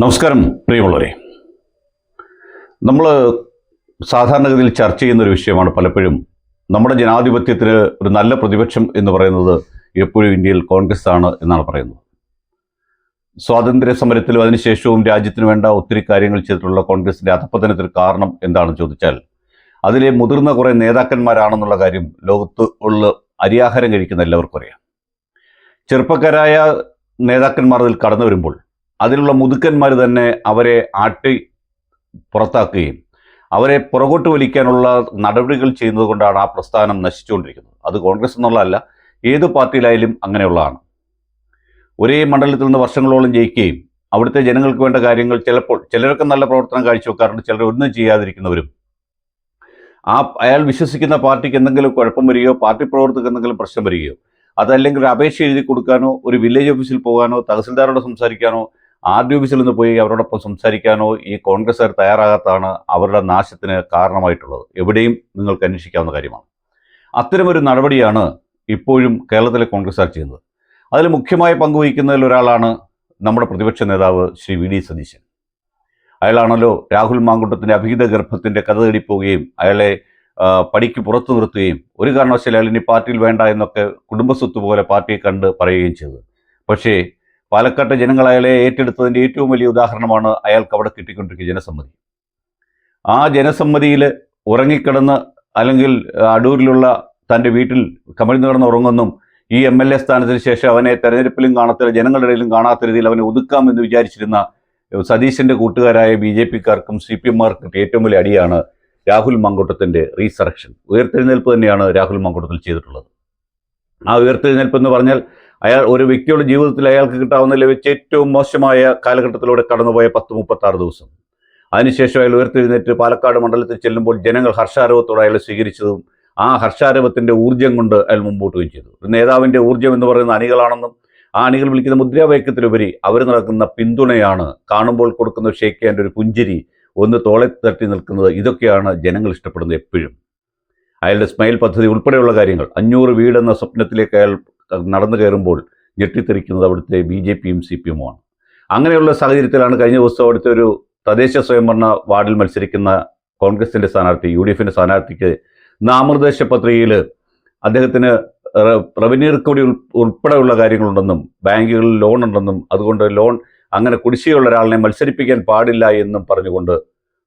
നമസ്കാരം പ്രിയമുള്ളവരെ. നമ്മൾ സാധാരണഗതിയിൽ ചർച്ച ചെയ്യുന്ന ഒരു വിഷയമാണ് പലപ്പോഴും നമ്മുടെ ജനാധിപത്യത്തിന് ഒരു നല്ല പ്രതിപക്ഷം എന്ന് പറയുന്നത് എപ്പോഴും ഇന്ത്യയിൽ കോൺഗ്രസ് ആണ് എന്നാണ് പറയുന്നത്. സ്വാതന്ത്ര്യ സമരത്തിലും അതിനുശേഷവും രാജ്യത്തിന് വേണ്ട ഒത്തിരി കാര്യങ്ങൾ ചെയ്തിട്ടുള്ള കോൺഗ്രസിന്റെ അധപ്പതനത്തിന് കാരണം എന്താണെന്ന് ചോദിച്ചാൽ അതിലെ മുതിർന്ന കുറേ നേതാക്കന്മാരാണെന്നുള്ള കാര്യം ലോകത്ത് ഉള്ള അരിയാഹാരം കഴിക്കുന്ന എല്ലാവർക്കും അറിയാം. ചെറുപ്പക്കാരായ നേതാക്കന്മാർ അതിൽ കടന്നു വരുമ്പോൾ അതിലുള്ള മുതുക്കന്മാർ തന്നെ അവരെ ആട്ടി പുറത്താക്കുകയും അവരെ പുറകോട്ട് വലിക്കാനുള്ള നടപടികൾ ചെയ്യുന്നത് കൊണ്ടാണ് ആ പ്രസ്ഥാനം നശിച്ചുകൊണ്ടിരിക്കുന്നത്. അത് കോൺഗ്രസ് എന്നുള്ളതല്ല ഏത് പാർട്ടിയിലായാലും അങ്ങനെയുള്ളതാണ്. ഒരേ മണ്ഡലത്തിൽ നിന്ന് വർഷങ്ങളോളം ജയിക്കുകയും അവിടുത്തെ ജനങ്ങൾക്ക് വേണ്ട കാര്യങ്ങൾ ചിലപ്പോൾ ചിലരൊക്കെ നല്ല പ്രവർത്തനം കാഴ്ചവെക്കാറുണ്ട് ചിലർ ഒന്നും ചെയ്യാതിരിക്കുന്നവരും. ആ അയാൾ വിശ്വസിക്കുന്ന പാർട്ടിക്ക് എന്തെങ്കിലും കുഴപ്പം വരികയോ പാർട്ടി പ്രവർത്തകർക്ക് എന്തെങ്കിലും പ്രശ്നം വരികയോ അതല്ലെങ്കിൽ ഒരു അപേക്ഷ എഴുതി കൊടുക്കാനോ ഒരു വില്ലേജ് ഓഫീസിൽ പോകാനോ തഹസിൽദാരോട് സംസാരിക്കാനോ ആർ ഡി ഓഫീസിൽ നിന്ന് പോയി അവരോടൊപ്പം സംസാരിക്കാനോ ഈ കോൺഗ്രസ്സുകാർ തയ്യാറാകാത്തതാണ് അവരുടെ നാശത്തിന് കാരണമായിട്ടുള്ളത്. എവിടെയും നിങ്ങൾക്ക് അന്വേഷിക്കാവുന്ന കാര്യമാണ്. അത്തരമൊരു നടപടിയാണ് ഇപ്പോഴും കേരളത്തിലെ കോൺഗ്രസ്സുകാർ ചെയ്യുന്നത്. അതിൽ മുഖ്യമായി പങ്കുവഹിക്കുന്നതിൽ ഒരാളാണ് നമ്മുടെ പ്രതിപക്ഷ നേതാവ് ശ്രീ വി ഡി സതീശൻ. അയാളാണല്ലോ രാഹുൽ മാങ്കുട്ടത്തിന്റെ അഭിഹിത ഗർഭത്തിന്റെ കഥ തേടിപ്പോവുകയും അയാളെ പടിക്ക് പുറത്തു നിർത്തുകയും ഒരു കാരണവശാലും അയാൾ ഇനി പാർട്ടിയിൽ വേണ്ട എന്നൊക്കെ കുടുംബസ്വത്ത് പോലെ പാർട്ടിയെ കണ്ട് പറയുകയും ചെയ്തത്. പക്ഷേ പാലക്കാട്ടെ ജനങ്ങൾ അയാളെ ഏറ്റെടുത്തതിന്റെ ഏറ്റവും വലിയ ഉദാഹരണമാണ് അയാൾക്ക് അവിടെ കിട്ടിക്കൊണ്ടിരിക്കുന്ന ജനസമ്മതി. ആ ജനസമ്മതിയിൽ ഉറങ്ങിക്കിടന്ന് അല്ലെങ്കിൽ അടൂരിലുള്ള തന്റെ വീട്ടിൽ കമിഴ്ന്നു കിടന്ന് ഉറങ്ങുന്നും ഈ എം എൽ എ സ്ഥാനത്തിന് ശേഷം അവനെ തെരഞ്ഞെടുപ്പിലും കാണത്തില്ല ജനങ്ങളുടെ ഇടയിലും കാണാത്ത രീതിയിൽ അവനെ ഒതുക്കാമെന്ന് വിചാരിച്ചിരുന്ന സതീശന്റെ കൂട്ടുകാരായ ബി ജെ പിക്കാർക്കും സി പി എമ്മാർക്കും ഏറ്റവും വലിയ അടിയാണ് രാഹുൽ മങ്കൂട്ടത്തിന്റെ റീസറക്ഷൻ. ഉയർത്തെഴുന്നേൽപ്പ് തന്നെയാണ് രാഹുൽ മങ്കൂട്ടത്തിൽ ചെയ്തിട്ടുള്ളത്. ആ ഉയർത്തെഴുന്നേൽപ്പ് എന്ന് പറഞ്ഞാൽ അയാൾ ഒരു വ്യക്തിയുടെ ജീവിതത്തിൽ അയാൾക്ക് കിട്ടാവുന്ന വെച്ച് ഏറ്റവും മോശമായ കാലഘട്ടത്തിലൂടെ കടന്നുപോയ പത്ത് മുപ്പത്തി ആറ് ദിവസം. അതിനുശേഷം അയാൾ ഉയർത്തെഴുന്നേറ്റ് പാലക്കാട് മണ്ഡലത്തിൽ ചെല്ലുമ്പോൾ ജനങ്ങൾ ഹർഷാരവത്തോടെ അയാൾ സ്വീകരിച്ചതും ആ ഹർഷാരവത്തിന്റെ ഊർജം കൊണ്ട് അയാൾ മുമ്പോട്ട് വയ്ക്കും ചെയ്തു. ഒരു നേതാവിന്റെ ഊർജം എന്ന് പറയുന്ന അണികളാണെന്നും ആ അണികൾ വിളിക്കുന്ന മുദ്രാവാക്യത്തിലുപരി അവർ നടക്കുന്ന പിന്തുണയാണ് കാണുമ്പോൾ കൊടുക്കുന്ന ഷേക്ക് ഹാൻഡ് ഒരു പുഞ്ചിരി ഒന്ന് തോളെ തട്ടി നിൽക്കുന്നത് ഇതൊക്കെയാണ് ജനങ്ങൾ ഇഷ്ടപ്പെടുന്നത് എപ്പോഴും. അയാളുടെ സ്മൈൽ പദ്ധതി ഉൾപ്പെടെയുള്ള കാര്യങ്ങൾ. അഞ്ഞൂറ് വീടെന്ന സ്വപ്നത്തിലേക്ക് അയാൾ നടന്നു കയറുമ്പോൾ ഞെട്ടിത്തെറിക്കുന്നത് അവിടുത്തെ ബി ജെ പിയും സി പി എമ്മുമാണ്. അങ്ങനെയുള്ള സാഹചര്യത്തിലാണ് കഴിഞ്ഞ ദിവസം അവിടുത്തെ ഒരു തദ്ദേശ സ്വയംഭരണ വാർഡിൽ മത്സരിക്കുന്ന കോൺഗ്രസിന്റെ സ്ഥാനാർത്ഥി യു ഡി എഫിന്റെ സ്ഥാനാർത്ഥിക്ക് നാമനിർദ്ദേശ പത്രികയിൽ അദ്ദേഹത്തിന് റവന്യൂ റിക്കവറി ഉൾപ്പെടെയുള്ള കാര്യങ്ങളുണ്ടെന്നും ബാങ്കുകളിൽ ലോൺ ഉണ്ടെന്നും അതുകൊണ്ട് ലോൺ അങ്ങനെ കുടിശ്ശികയുള്ള ഒരാളിനെ മത്സരിപ്പിക്കാൻ പാടില്ല എന്നും പറഞ്ഞുകൊണ്ട്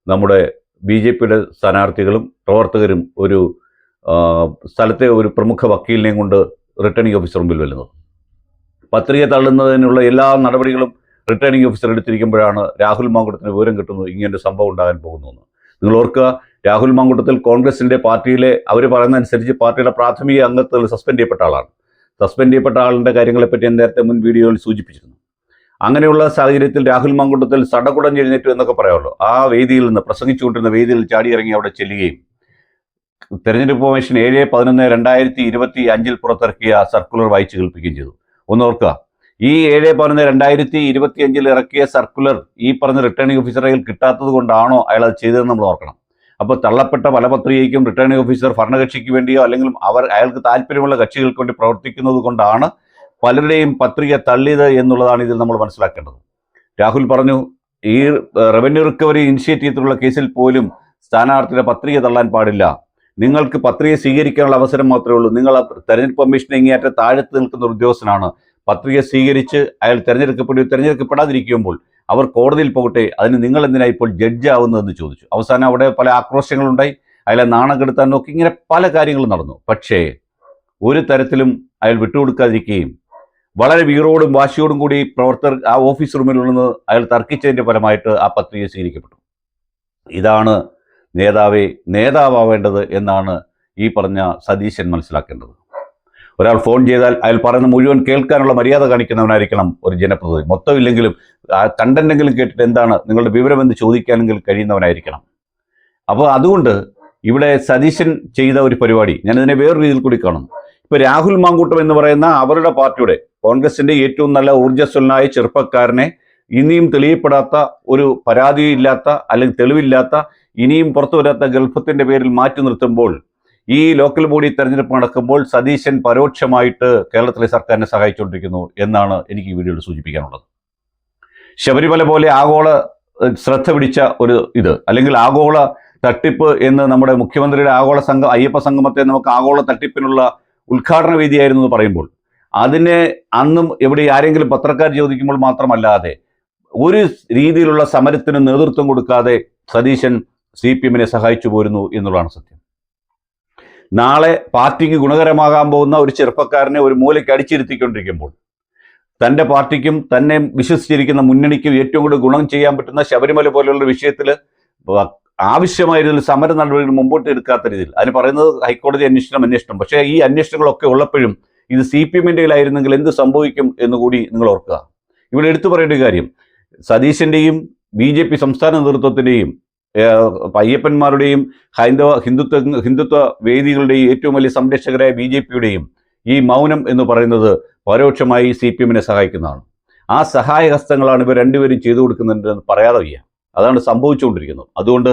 നമ്മുടെ ബി ജെ പിയുടെ സ്ഥാനാർത്ഥികളും പ്രവർത്തകരും ഒരു സ്ഥലത്തെ ഒരു പ്രമുഖ വക്കീലിനെയും കൊണ്ട് റിട്ടേണിംഗ് ഓഫീസർ മുമ്പിൽ വരുന്നത്. പത്രിക തള്ളുന്നതിനുള്ള എല്ലാ നടപടികളും റിട്ടേണിംഗ് ഓഫീസർ എടുത്തിരിക്കുമ്പോഴാണ് രാഹുൽ മാങ്കുട്ടത്തിന് വിവരം കിട്ടുന്നത് ഇങ്ങനെ ഒരു സംഭവം ഉണ്ടാകാൻ പോകുന്നു. നിങ്ങൾ ഓർക്കുക രാഹുൽ മാങ്കുട്ടത്തിൽ കോൺഗ്രസിന്റെ പാർട്ടിയിലെ അവർ പറയുന്ന അനുസരിച്ച് പാർട്ടിയുടെ പ്രാഥമിക അംഗത്തിൽ സസ്പെൻഡ് ചെയ്യപ്പെട്ട ആളാണ്. സസ്പെൻഡ് ചെയ്യപ്പെട്ട ആളിന്റെ കാര്യങ്ങളെപ്പറ്റി ഞാൻ നേരത്തെ മുൻ വീഡിയോയിൽ സൂചിപ്പിച്ചിരുന്നു. അങ്ങനെയുള്ള സാഹചര്യത്തിൽ രാഹുൽ മാങ്കുട്ടത്തിൽ സടകുടഞ്ഞെഴുന്നേറ്റു എന്നൊക്കെ പറയാമല്ലോ. ആ വേദിയിൽ നിന്ന് പ്രസംഗിച്ചുകൊണ്ടിരുന്ന വേദിയിൽ ചാടിയിറങ്ങി അവിടെ ചെല്ലുകയും തെരഞ്ഞെടുപ്പ് കമ്മീഷൻ ഏഴ് പതിനൊന്ന് രണ്ടായിരത്തി ഇരുപത്തി അഞ്ചിൽ പുറത്തിറക്കിയ സർക്കുലർ വായിച്ചു കേൾപ്പിക്കുകയും ചെയ്തു. ഒന്ന് ഓർക്കുക ഈ ഏഴ് പതിനൊന്ന് രണ്ടായിരത്തി ഇരുപത്തി അഞ്ചിൽ ഇറക്കിയ സർക്കുലർ ഈ പറഞ്ഞ റിട്ടേണിംഗ് ഓഫീസറെ കിട്ടാത്തത് കൊണ്ടാണോ അയാൾ അത് ചെയ്തതെന്ന് നമ്മൾ ഓർക്കണം. അപ്പോൾ തള്ളപ്പെട്ട പല പത്രികയ്ക്കും റിട്ടേണിംഗ് ഓഫീസർ ഭരണകക്ഷിക്ക് വേണ്ടിയോ അല്ലെങ്കിൽ അവർ അയാൾക്ക് താല്പര്യമുള്ള കക്ഷികൾക്ക് വേണ്ടി പ്രവർത്തിക്കുന്നത് കൊണ്ടാണ് പലരുടെയും പത്രിക തള്ളിയത് എന്നുള്ളതാണ് ഇതിൽ നമ്മൾ മനസ്സിലാക്കേണ്ടത്. രാഹുൽ പറഞ്ഞു ഈ റവന്യൂ റിക്കവറി ഇനിഷ്യേറ്റ് ചെയ്തിട്ടുള്ള കേസിൽ പോലും സ്ഥാനാർത്ഥിയുടെ പത്രിക തള്ളാൻ പാടില്ല. നിങ്ങൾക്ക് പത്രിക സ്വീകരിക്കാനുള്ള അവസരം മാത്രമേ ഉള്ളൂ. നിങ്ങൾ തെരഞ്ഞെടുപ്പ് കമ്മീഷനെ ഇങ്ങേറ്റ താഴത്ത് നിൽക്കുന്ന ഉദ്യോഗസ്ഥനാണ്. പത്രിക സ്വീകരിച്ച് അയാൾ തെരഞ്ഞെടുക്കപ്പെടുകയോ തിരഞ്ഞെടുക്കപ്പെടാതിരിക്കുമ്പോൾ അവർ കോടതിയിൽ പോകട്ടെ അതിന് നിങ്ങൾ എന്തിനാ ഇപ്പോൾ ജഡ്ജ് ആവുന്നതെന്ന് ചോദിച്ചു. അവസാനം അവിടെ പല ആക്രോശങ്ങളുണ്ടായി. അയാളെ നാണം കെടുത്താൻ നോക്കി ഇങ്ങനെ പല കാര്യങ്ങളും നടന്നു. പക്ഷേ ഒരു തരത്തിലും അയാൾ വിട്ടുകൊടുക്കാതിരിക്കുകയും വളരെ വീറോടും വാശിയോടും കൂടി പ്രവർത്തകർ ആ ഓഫീസ് റൂമിൽ നിന്ന് അയാൾ തർക്കിച്ചതിന്റെ ഫലമായിട്ട് ആ പത്രിക സ്വീകരിക്കപ്പെട്ടു. ഇതാണ് നേതാവെ നേതാവേണ്ടത് എന്നാണ് ഈ പറഞ്ഞ സതീശൻ മനസ്സിലാക്കേണ്ടത്. ഒരാൾ ഫോൺ ചെയ്താൽ അയാൾ പറയുന്ന മുഴുവൻ കേൾക്കാനുള്ള മര്യാദ കാണിക്കുന്നവനായിരിക്കണം ഒരു ജനപ്രതിനിധി. മൊത്തം ഇല്ലെങ്കിലും ആ കണ്ടന്റെങ്കിലും കേട്ടിട്ട് എന്താണ് നിങ്ങളുടെ വിവരം എന്ന് ചോദിക്കാനെങ്കിലും കഴിയുന്നവനായിരിക്കണം. അപ്പോൾ അതുകൊണ്ട് ഇവിടെ സതീശൻ ചെയ്ത ഒരു പരിപാടി ഞാൻ വേറൊരു രീതിയിൽ കൂടി കാണുന്നു ഇപ്പൊ രാഹുൽ മാങ്കൂട്ടം എന്ന് പറയുന്ന അവരുടെ പാർട്ടിയുടെ കോൺഗ്രസിന്റെ ഏറ്റവും നല്ല ഊർജസ്വലനായ ചെറുപ്പക്കാരനെ ഇനിയും തെളിയപ്പെടാത്ത ഒരു പരാതിയില്ലാത്ത അല്ലെങ്കിൽ തെളിവില്ലാത്ത ഇനിയും പുറത്തു വരാത്ത ഗൾഫത്തിന്റെ പേരിൽ മാറ്റി നിർത്തുമ്പോൾ ഈ ലോക്കൽ ബോഡി തെരഞ്ഞെടുപ്പ് നടക്കുമ്പോൾ സതീശൻ പരോക്ഷമായിട്ട് കേരളത്തിലെ സർക്കാരിനെ സഹായിച്ചുകൊണ്ടിരിക്കുന്നു എന്നാണ് എനിക്ക് ഈ വീഡിയോയിൽ സൂചിപ്പിക്കാനുള്ളത്. ശബരിമല പോലെ ആഗോള ശ്രദ്ധ പിടിച്ച ഒരു ഇത് അല്ലെങ്കിൽ ആഗോള തട്ടിപ്പ് എന്ന് നമ്മുടെ മുഖ്യമന്ത്രിയുടെ ആഗോള സംഘം അയ്യപ്പ സംഗമത്തെ നമുക്ക് ആഗോള തട്ടിപ്പിനുള്ള ഉദ്ഘാടന വേദിയായിരുന്നു എന്ന് പറയുമ്പോൾ അതിനെ അന്നും എവിടെ ആരെങ്കിലും പത്രക്കാർ ചോദിക്കുമ്പോൾ മാത്രമല്ലാതെ ഒരു രീതിയിലുള്ള സമരത്തിന് നേതൃത്വം കൊടുക്കാതെ സതീശൻ സി പി എമ്മിനെ സഹായിച്ചു പോരുന്നു എന്നുള്ളതാണ് സത്യം. നാളെ പാർട്ടിക്ക് ഗുണകരമാകാൻ പോകുന്ന ഒരു ചെറുപ്പക്കാരനെ ഒരു മൂലയ്ക്ക് അടിച്ചിരുത്തിക്കൊണ്ടിരിക്കുമ്പോൾ തന്റെ പാർട്ടിക്കും തന്നെ വിശ്വസിച്ചിരിക്കുന്ന മുന്നണിക്കും ഏറ്റവും കൂടുതൽ ഗുണം ചെയ്യാൻ പറ്റുന്ന ശബരിമല പോലെയുള്ള വിഷയത്തിൽ ആവശ്യമായ രീതിയിൽ സമര നടപടികൾ മുമ്പോട്ട് എടുക്കാത്ത രീതിയിൽ. അതിന് പറയുന്നത് ഹൈക്കോടതി അന്വേഷണം അന്വേഷണം. പക്ഷേ ഈ അന്വേഷണങ്ങളൊക്കെ ഉള്ളപ്പോഴും ഇത് സി പി എമ്മിന്റെ എന്ത് സംഭവിക്കും എന്ന് കൂടി നിങ്ങൾ ഓർക്കുക. ഇവിടെ എടുത്തു പറയേണ്ട കാര്യം സതീശന്റെയും ബി ജെ പി സംസ്ഥാന നേതൃത്വത്തിന്റെയും അയ്യപ്പന്മാരുടെയും ഹൈന്ദവ ഹിന്ദുത്വ ഹിന്ദുത്വ വേദികളുടെയും ഏറ്റവും വലിയ സംരക്ഷകരായ ബി ജെ പിയുടെയും ഈ മൗനം എന്ന് പറയുന്നത് പരോക്ഷമായി സി പി എമ്മിനെ സഹായിക്കുന്നതാണ്. ആ സഹായഹസ്തങ്ങളാണ് ഇവർ രണ്ടുപേരും ചെയ്തു കൊടുക്കുന്നുണ്ടെന്ന് പറയാതെ വയ്യ. അതാണ് സംഭവിച്ചുകൊണ്ടിരിക്കുന്നത്. അതുകൊണ്ട്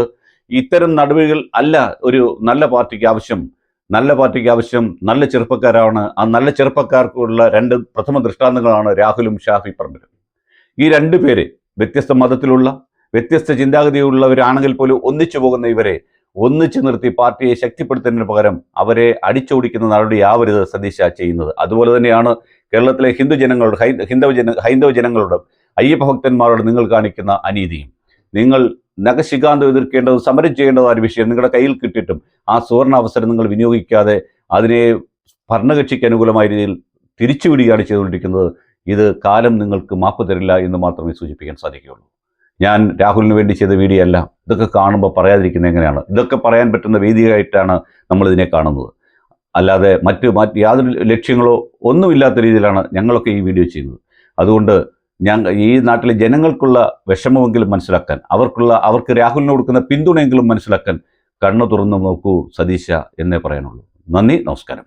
ഇത്തരം നടപടികൾ അല്ല ഒരു നല്ല പാർട്ടിക്ക് ആവശ്യം. നല്ല പാർട്ടിക്ക് ആവശ്യം നല്ല ചെറുപ്പക്കാരാണ്. ആ നല്ല ചെറുപ്പക്കാർക്കുള്ള രണ്ട് പ്രഥമ ദൃഷ്ടാന്തങ്ങളാണ് രാഹുലും ഷാഫി പറമ്പിലും ഈ രണ്ട് പേര് വ്യത്യസ്ത മതത്തിലുള്ള വ്യത്യസ്ത ചിന്താഗതിയുള്ളവരാണെങ്കിൽ പോലും ഒന്നിച്ചു പോകുന്ന ഇവരെ ഒന്നിച്ചു നിർത്തി പാർട്ടിയെ ശക്തിപ്പെടുത്തുന്നതിന് പകരം അവരെ അടിച്ചോടിക്കുന്ന നടപടിയാവരുത് സതീശ ചെയ്യുന്നത്. അതുപോലെ തന്നെയാണ് കേരളത്തിലെ ഹിന്ദു ജനങ്ങളോട് ഹൈന്ദവ ജന ഹൈന്ദവ ജനങ്ങളോടും അയ്യപ്പ ഭക്തന്മാരോട് നിങ്ങൾ കാണിക്കുന്ന അനീതിയും. നിങ്ങൾ നഖശികാന്തം എതിർക്കേണ്ടതും സമരം ചെയ്യേണ്ടതായ ഒരു വിഷയം നിങ്ങളുടെ കയ്യിൽ കിട്ടിയിട്ടും ആ സുവർണ അവസരം നിങ്ങൾ വിനിയോഗിക്കാതെ അതിനെ ഭരണകക്ഷിക്ക് അനുകൂലമായ രീതിയിൽ തിരിച്ചുവിടുകയാണ് ചെയ്തുകൊണ്ടിരിക്കുന്നത്. ഇത് കാലം നിങ്ങൾക്ക് മാപ്പ് തരില്ല എന്ന് മാത്രമേ സൂചിപ്പിക്കാൻ സാധിക്കുകയുള്ളൂ. ഞാൻ രാഹുലിന് വേണ്ടി ചെയ്ത വീഡിയോ അല്ല ഇതൊക്കെ കാണുമ്പോൾ പറയാതിരിക്കുന്നത് എങ്ങനെയാണ്? ഇതൊക്കെ പറയാൻ പറ്റുന്ന വേദിയായിട്ടാണ് നമ്മളിതിനെ കാണുന്നത്. അല്ലാതെ മറ്റ് മറ്റ് യാതൊരു ലക്ഷ്യങ്ങളോ ഒന്നുമില്ലാത്ത രീതിയിലാണ് ഞങ്ങളൊക്കെ ഈ വീഡിയോ ചെയ്യുന്നത്. അതുകൊണ്ട് ഞങ്ങൾ ഈ നാട്ടിലെ ജനങ്ങൾക്കുള്ള വിഷമമെങ്കിലും മനസ്സിലാക്കാൻ അവർക്കുള്ള അവർക്ക് രാഹുലിന് കൊടുക്കുന്ന പിന്തുണയെങ്കിലും മനസ്സിലാക്കാൻ കണ്ണു തുറന്നു നോക്കൂ സതീശ എന്നേ പറയാനുള്ളൂ. നന്ദി നമസ്കാരം.